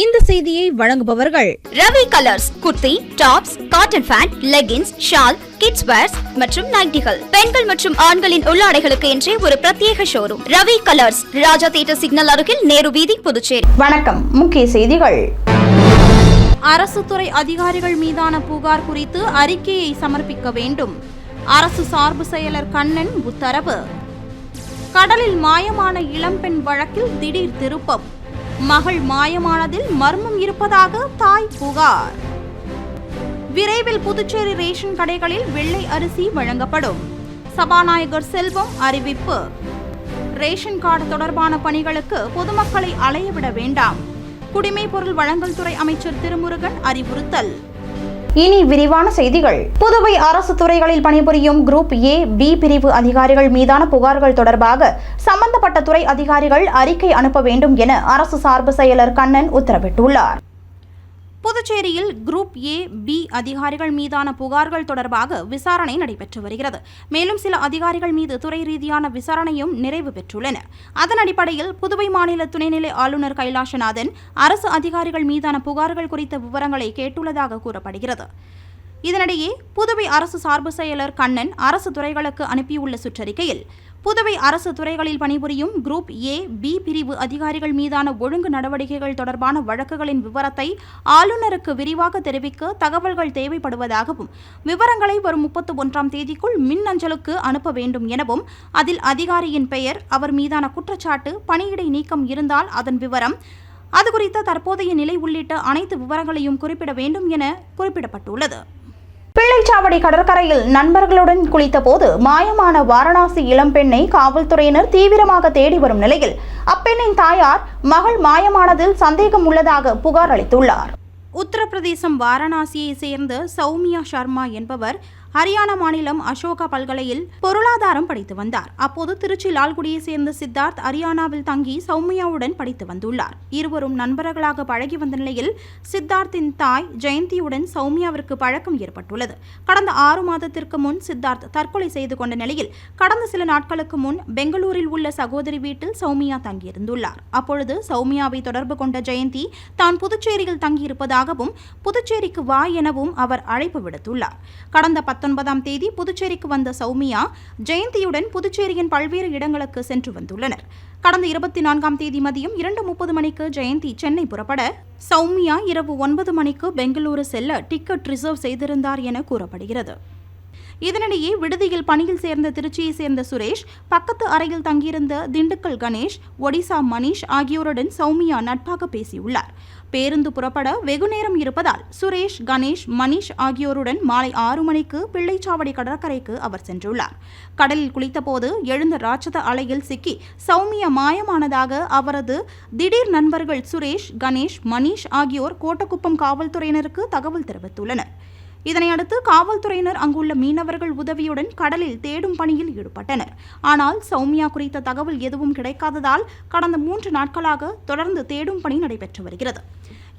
இந்த செய்தியை வழங்குபவர்கள் Ravi colours kurti tops cotton pant leggings shawl kids wears மற்றும் நைட்டிகள். பெண்கள் மற்றும் ஆண்களின் உள்ளாடைகளுக்கு என்றே ஒரு பிரத்யேக showroom Ravi colours Raja theatre signal அருகில் நேரு வீதி புதுச்சேரி. வணக்கம். முக்கிய செய்திகள். அரசு துறை அதிகாரிகள் மீதான புகார் குறித்து அறிக்கையை சமர்ப்பிக்க வேண்டும். அரசு சார்பு செயலர் கண்ணன் உத்தரவு. கடலில் மாயமான இளம்பெண் வழக்கில் திடீர் திருப்பம். மகள் மாயமானதில் மர்மம் இருப்பதாக தாய் புகார். விரைவில் புதுச்சேரி ரேஷன் கடைகளில் வெள்ளை அரிசி வழங்கப்படும். சபாநாயகர் செல்வம் அறிவிப்பு. ரேஷன் கார்டு தொடர்பான பணிகளுக்கு பொதுமக்களை அலையவிட வேண்டாம். குடிமைப் பொருள் வழங்கல் துறை அமைச்சர் திருமுருகன் அறிவுறுத்தல். இனி விரிவான செய்திகள். புதுவை அரசு துறைகளில் பணிபுரியும் குரூப் ஏ பி பிரிவு அதிகாரிகள் மீதான புகார்கள் தொடர்பாக சம்பந்தப்பட்ட துறை அதிகாரிகள் அறிக்கை அனுப்ப வேண்டும் என அரசு சார்பு செயலர் கண்ணன் உத்தரவிட்டுள்ளார். புதுச்சேரியில் குரூப் ஏ பி அதிகாரிகள் மீதான புகார்கள் தொடர்பாக விசாரணை நடைபெற்று வருகிறது. மேலும் சில அதிகாரிகள் மீது துறை ரீதியான விசாரணையும் நிறைவு பெற்றுள்ளன. அதன் அடிப்படையில் புதுவை மாநில துணைநிலை ஆளுநர் கைலாசநாதன் அரசு அதிகாரிகள் மீதான புகார்கள் குறித்த விவரங்களை கேட்டுள்ளதாக கூறப்படுகிறது. இதனிடையே புதுவை அரசு சார்பு செயலர் கண்ணன் அரசு துறைகளுக்கு அனுப்பியுள்ள சுற்றறிக்கையில் புதுவை அரசு துறைகளில் பணிபுரியும் குரூப் ஏ பி பிரிவு அதிகாரிகள் மீதான ஒழுங்கு நடவடிக்கைகள் தொடர்பான வழக்குகளின் விவரத்தை ஆளுநருக்கு விரிவாக தெரிவிக்க தகவல்கள் தேவைப்படுவதாகவும் விவரங்களை வரும் முப்பத்து ஒன்றாம் தேதிக்குள் மின் அஞ்சலுக்கு அனுப்ப வேண்டும் எனவும் அதில் அதிகாரியின் பெயர் அவர் மீதான குற்றச்சாட்டு பணியிடை நீக்கம் இருந்தால் அதன் விவரம் அது குறித்த தற்போதைய நிலை உள்ளிட்ட அனைத்து விவரங்களையும் குறிப்பிட வேண்டும் என குறிப்பிடப்பட்டுள்ளது. பிள்ளைச்சாவடி கடற்கரையில் நண்பர்களுடன் குளித்தபோது மாயமான வாரணாசி இளம்பெண்ணை காவல்துறையினர் தீவிரமாக தேடி வரும் நிலையில் அப்பெண்ணின் தாயார் மகள் மாயமானதில் சந்தேகம் உள்ளதாக புகார் அளித்துள்ளார். உத்தரப்பிரதேசம் வாரணாசியை சேர்ந்த சௌமியா சர்மா என்பவர் ஹரியானா மாநிலம் அசோகா பல்கலையில் பொருளாதாரம் படித்து வந்தார். அப்போது திருச்சி லால்குடியை சேர்ந்த சித்தார்த் ஹரியானாவில் தங்கி சௌமியாவுடன் படித்து வந்துள்ளார். இருவரும் நண்பர்களாக பழகி வந்த நிலையில் சித்தார்த்தின் தாய் ஜெயந்தியுடன் சௌமியாவிற்கு பழக்கம் ஏற்பட்டுள்ளது. கடந்த ஆறு மாதத்திற்கு முன் சித்தார்த் தற்கொலை செய்து கொண்ட நிலையில் கடந்த சில நாட்களுக்கு முன் பெங்களூரில் உள்ள சகோதரி வீட்டில் சௌமியா தங்கியிருந்துள்ளார். அப்பொழுது சௌமியாவை தொடர்பு கொண்ட ஜெயந்தி தான் புதுச்சேரியில் தங்கியிருப்பதாகவும் புதுச்சேரிக்கு வா எனவும் அவர் அழைப்பு விடுத்துள்ளார். கடந்த பத்தொன்பதாம் தேதி புதுச்சேரிக்கு வந்த சௌமியா ஜெயந்தியுடன் புதுச்சேரியின் பல்வேறு இடங்களுக்கு சென்று வந்துள்ளனர். கடந்த இருபத்தி நான்காம் தேதி மதியம் இரண்டு முப்பது மணிக்கு ஜெயந்தி சென்னை புறப்பட சௌமியா இரவு ஒன்பது மணிக்கு பெங்களூரு செல்ல டிக்கெட் ரிசர்வ் செய்திருந்தார் என கூறப்படுகிறது. இதனிடையே விடுதியில் பணியில் சேர்ந்த திருச்சியை சேர்ந்த சுரேஷ் பக்கத்து அறையில் தங்கியிருந்த திண்டுக்கல் கணேஷ் ஒடிசா மணீஷ் ஆகியோருடன் சௌமியா நட்பாக பேசியுள்ளார். பேருந்து புறப்பட வெகுநேரம் இருப்பதால் சுரேஷ் கணேஷ் மணீஷ் ஆகியோருடன் மாலை ஆறு மணிக்கு பிள்ளைச்சாவடி கடற்கரைக்கு அவர் சென்றுள்ளார். கடலில் குளித்தபோது எழுந்த ராட்சத அலையில் சிக்கி சௌமியா மாயமானதாக அவரது திடீர் நண்பர்கள் சுரேஷ் கணேஷ் மணீஷ் ஆகியோர் கோட்டக்குப்பம் காவல்துறையினருக்கு தகவல் தெரிவித்துள்ளனர். இதனையடுத்து காவல்துறையினர் அங்குள்ள மீனவர்கள் உதவியுடன் கடலில் தேடும் பணியில் ஈடுபட்டனர். ஆனால் சௌமியா குறித்த தகவல் எதுவும் கிடைக்காததால் கடந்த மூன்று நாட்களாக தொடர்ந்து தேடும் பணி நடைபெற்று வருகிறது.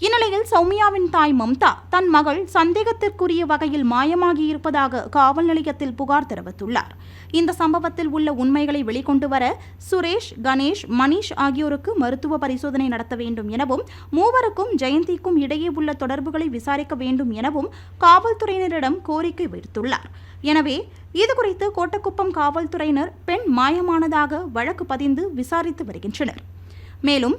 இந்நிலையில் சௌமியாவின் தாய் மம்தா தன் மகள் சந்தேகத்திற்குரிய வகையில் மாயமாகி இருப்பதாக காவல் நிலையத்தில் புகார் தெரிவித்துள்ளார். இந்த சம்பவத்தில் உள்ள உண்மைகளை வெளிக்கொண்டு வர சுரேஷ் கணேஷ் மணிஷ் ஆகியோருக்கு மருத்துவ பரிசோதனை நடத்த வேண்டும் எனவும் மூவருக்கும் ஜெயந்திக்கும் இடையே உள்ள தொடர்புகளை விசாரிக்க வேண்டும் எனவும் காவல்துறையினரிடம் கோரிக்கை விடுத்துள்ளார். எனவே இதுகுறித்து கோட்டக்குப்பம் காவல்துறையினர் பெண் மாயமானதாக வழக்கு பதிந்து விசாரித்து வருகின்றனர். மேலும்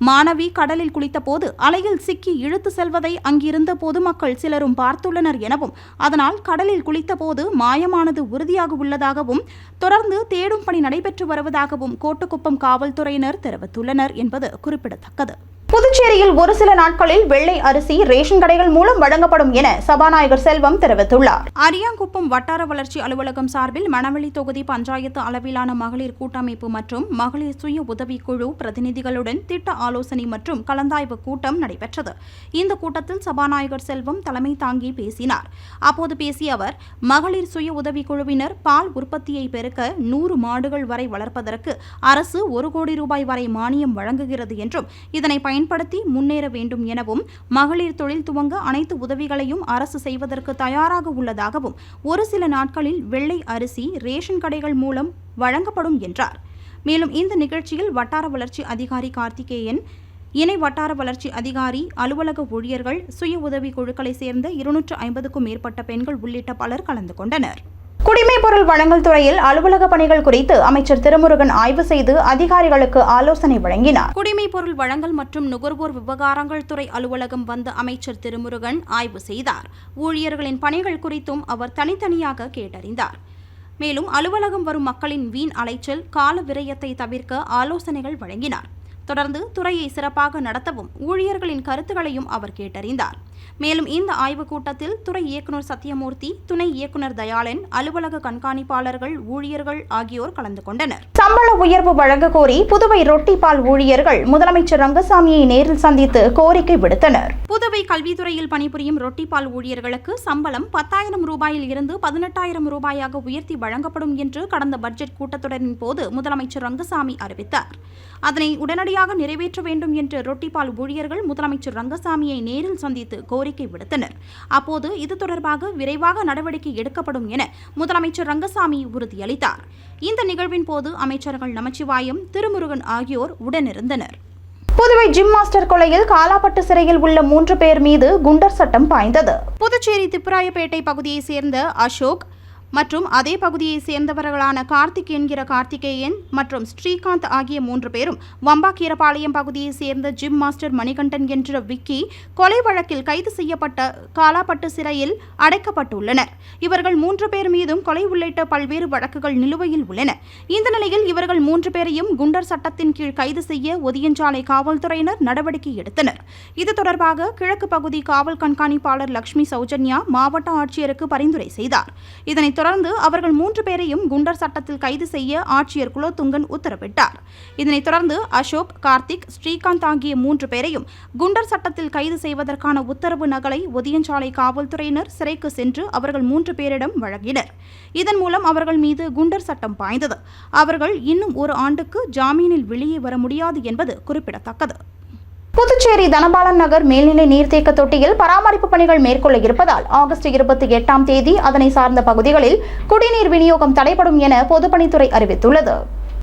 மாணவி கடலில் குளித்தபோது அலையில் சிக்கி இழுத்து செல்வதை அங்கிருந்த பொதுமக்கள் சிலரும் பார்த்துள்ளனர் எனவும் அதனால் கடலில் குளித்தபோது மாயமானது உறுதியாக உள்ளதாகவும் தொடர்ந்து தேடும் பணி நடைபெற்று வருவதாகவும் கோட்டுக்குப்பம் காவல்துறையினர் தெரிவித்துள்ளனர் என்பது குறிப்பிடத்தக்கது. புதுச்சேரியில் ஒரு சில நாட்களில் வெள்ளை அரிசி ரேஷன் கடைகள் மூலம் வழங்கப்படும் என சபாநாயகர் செல்வம் தெரிவித்துள்ளார். அரியாங்குப்பம் வட்டார வளர்ச்சி அலுவலகம் சார்பில் மணவெளி தொகுதி பஞ்சாயத்து அளவிலான மகளிர் கூட்டமைப்பு மற்றும் மகளிர் சுய உதவிக்குழு பிரதிநிதிகளுடன் திட்ட ஆலோசனை மற்றும் கலந்தாய்வு கூட்டம் நடைபெற்றது. இந்த கூட்டத்தில் சபாநாயகர் செல்வம் தலைமை தாங்கி பேசினார். அப்போது பேசிய அவர் மகளிர் சுய உதவிக்குழுவினர் பால் உற்பத்தியை பெருக்க நூறு மாடுகள் வரை வளர்ப்பதற்கு அரசு ஒரு கோடி ரூபாய் வரை மானியம் வழங்குகிறது என்றும் இதனை பயன்படுத்தி முன்னேற வேண்டும் எனவும் மகளிர் தொழில் துவங்க அனைத்து உதவிகளையும் அரசு செய்வதற்கு தயாராக உள்ளதாகவும் ஒரு சில நாட்களில் வெள்ளை அரிசி ரேஷன் கடைகள் மூலம் வழங்கப்படும் என்றார். மேலும் இந்த நிகழ்ச்சியில் வட்டார வளர்ச்சி அதிகாரி கார்த்திகேயன் இணை வட்டார வளர்ச்சி அதிகாரி அலுவலக ஊழியர்கள் சுய உதவி குழுக்களை சேர்ந்த இருநூற்று ஐம்பதுக்கும் மேற்பட்ட பெண்கள் உள்ளிட்ட பலர் கலந்து கொண்டனர். குடிமைப் பொருள் வழங்கல் துறையில் அலுவலக பணிகள் குறித்து அமைச்சர் திருமுருகன் ஆய்வு செய்து அதிகாரிகளுக்கு ஆலோசனை வழங்கினார். குடிமைப் பொருள் வழங்கல் மற்றும் நுகர்வோர் விவகாரங்கள் துறை அலுவலகம் வந்த அமைச்சர் திருமுருகன் ஆய்வு செய்தார். ஊழியர்களின் பணிகள் குறித்தும் அவர் தனித்தனியாக கேட்டறிந்தார். மேலும் அலுவலகம் வரும் மக்களின் வீண் அலைச்சல் கால விரயத்தை தவிர்க்க ஆலோசனைகள் வழங்கினார். தொடர்ந்து துறையை சிறப்பாக நடத்தவும் ஊழியர்களின் கருத்துக்களையும் அவர் கேட்டறிந்தார். மேலும் இந்த ஆய்வுக் கூட்டத்தில் துறை இயக்குநர் சத்யமூர்த்தி துணை இயக்குநர் தயாளன் அலுவலக கண்காணிப்பாளர்கள் ஊழியர்கள் ஆகியோர் கலந்து கொண்டனர். சம்பள உயர்வு வழங்க கோரி புதுவை ரொட்டி பால் ஊழியர்கள் முதலமைச்சர் ரங்கசாமியை நேரில் சந்தித்து கோரிக்கை விடுத்தனர். புதுவை கல்வித்துறையில் பணிபுரியும் ரொட்டிப்பால் ஊழியர்களுக்கு சம்பளம் பத்தாயிரம் ரூபாயில் இருந்து பதினெட்டாயிரம் ரூபாயாக உயர்த்தி வழங்கப்படும் என்று கடந்த பட்ஜெட் கூட்டத்தொடரின் போது முதலமைச்சர் ரங்கசாமி அறிவித்தார். அதனை உடனடியாக நிறைவேற்ற வேண்டும் என்று ரொட்டிப்பால் ஊழியர்கள் முதலமைச்சர் ரங்கசாமியை நேரில் சந்தித்து கோரிக்கை விடுத்தனர். அப்போது இது தொடர்பாக விரைவாக நடவடிக்கை எடுக்கப்படும் என முதலமைச்சர் ரங்கசாமி உறுதியளித்தார். இந்த நிகழ்வின் போது அமைச்சர்கள் நமச்சிவாயம் திருமுருகன் ஆகியோர் உடனிருந்தனர். புதுவை ஜிம் மாஸ்டர் கொலையில் காலாப்பட்டு சிறையில் உள்ள மூன்று பேர் மீது குண்டர் சட்டம் பாய்ந்தது. புதுச்சேரி திப்புராயப்பேட்டை பகுதியைச் சேர்ந்த அசோக் மற்றும் அதே பகுதியைச் சேர்ந்தவர்களான கார்த்திக் என்கிற கார்த்திகேயன் மற்றும் ஸ்ரீகாந்த் ஆகிய மூன்று பேரும் வம்பாக்கீரபாளையம் பகுதியைச் சேர்ந்த ஜிம் மாஸ்டர் மணிகண்டன் என்ற விக்கி கொலை வழக்கில் கைது செய்யப்பட்ட காலாப்பட்டு சிறையில் அடைக்கப்பட்டுள்ளனர் இவர்கள் மூன்று பேர் மீதும் கொலை உள்ளிட்ட பல்வேறு வழக்குகள் நிலுவையில் உள்ளன. இந்த நிலையில் இவர்கள் மூன்று பேரையும் குண்டர் சட்டத்தின் கீழ் கைது செய்ய ஒதியஞ்சாலை காவல்துறையினர் நடவடிக்கை எடுத்தனர். இது தொடர்பாக கிழக்கு பகுதி காவல் கண்காணிப்பாளர் லட்சுமி சௌஜன்யா மாவட்ட ஆட்சியருக்கு பரிந்துரை செய்தார். இதனைத் தொடர்ந்து அவர்கள் மூன்று பேரையும் குண்டர் சட்டத்தில் கைது செய்ய ஆட்சியர் குலோத்துங்கன் உத்தரவிட்டார். இதனைத் தொடர்ந்து அசோக் கார்த்திக் ஸ்ரீகாந்த் ஆகிய மூன்று பேரையும் குண்டர் சட்டத்தில் கைது செய்வதற்கான உத்தரவு நகலை ஒதியஞ்சாலை காவல்துறையினர் சிறைக்கு சென்று அவர்கள் மூன்று பேரிடம் வழங்கினர். இதன் மூலம் அவர்கள் மீது குண்டர் சட்டம் பாய்ந்தது. அவர்கள் இன்னும் ஒரு ஆண்டுக்கு ஜாமீனில் வெளியே வர முடியாது என்பது குறிப்பிடத்தக்கது. புதுச்சேரி தனபாலன் நகர் மேல்நிலை நீர்த்தேக்க தொட்டியில் பராமரிப்பு பணிகள் மேற்கொள்ள இருப்பதால் ஆகஸ்ட் இருபத்தி எட்டாம் தேதி அதனை சார்ந்த பகுதிகளில் குடிநீர் விநியோகம் தடைபடும் என பொதுப்பணித்துறை அறிவித்துள்ளது.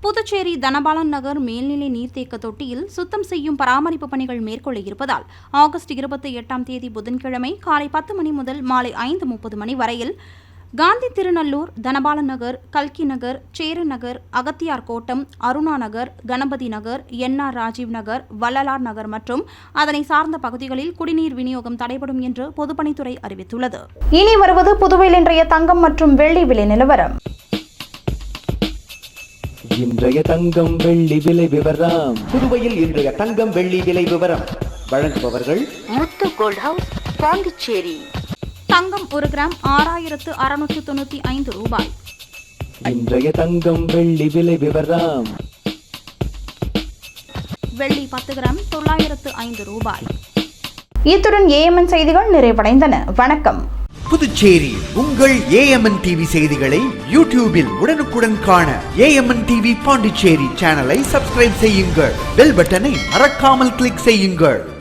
புதுச்சேரி தனபாலன் நகர் மேல்நிலை நீர்த்தேக்க தொட்டியில் சுத்தம் செய்யும் பராமரிப்பு பணிகள் மேற்கொள்ள இருப்பதால் ஆகஸ்ட் இருபத்தி எட்டாம் தேதி புதன்கிழமை காலை பத்து மணி முதல் மாலை ஐந்து முப்பது மணி வரையில் காந்தி திருநல்லூர் தனபாலன் நகர் கல்கி நகர் சேர நகர் அகத்தியார் கோட்டம் அருணா நகர் கணபதி நகர் என்ஆர் ராஜீவ் நகர் வள்ளலார் நகர் மற்றும் அதனை சார்ந்த பகுதிகளில் குடிநீர் விநியோகம் தடைபடும் என்று பொதுப்பணித்துறை அறிவித்துள்ளது. இனி வருவது புதுவையில் இன்றைய தங்கம் மற்றும் வெள்ளி விலை நிலவரம். இன்றைய தங்கம் வெள்ளி விலை விவரம். புதுவையில் இன்றைய தங்கம் வெள்ளி விலை விவரம். வழங்குபவர்கள் முத்து கோல்ட் ஹவுஸ் பாண்டிச்சேரி. தங்கம் ஒரு கிராம் ஆறாயிரத்து அறுநூற்று தொண்ணூற்றி ஐந்து ரூபாய். இன்றைய தங்கம் வெள்ளி விலை விவரம். வெள்ளி பத்து கிராம் தொள்ளாயிரத்து ஐந்து ரூபாய். இத்துடன் ஏஎம்என் செய்திகள் நிறைவடைந்தன. வணக்கம். புதுச்சேரி உங்கள் ஏஎம்என் டிவி செய்திகளை யூடியூபில் உடனுக்குடன் காண ஏஎம்என் டிவி பாண்டிச்சேரி சேனலை சப்ஸ்கிரைப் செய்யுங்கள். பெல் பட்டனை மறக்காமல் கிளிக் செய்யுங்கள்.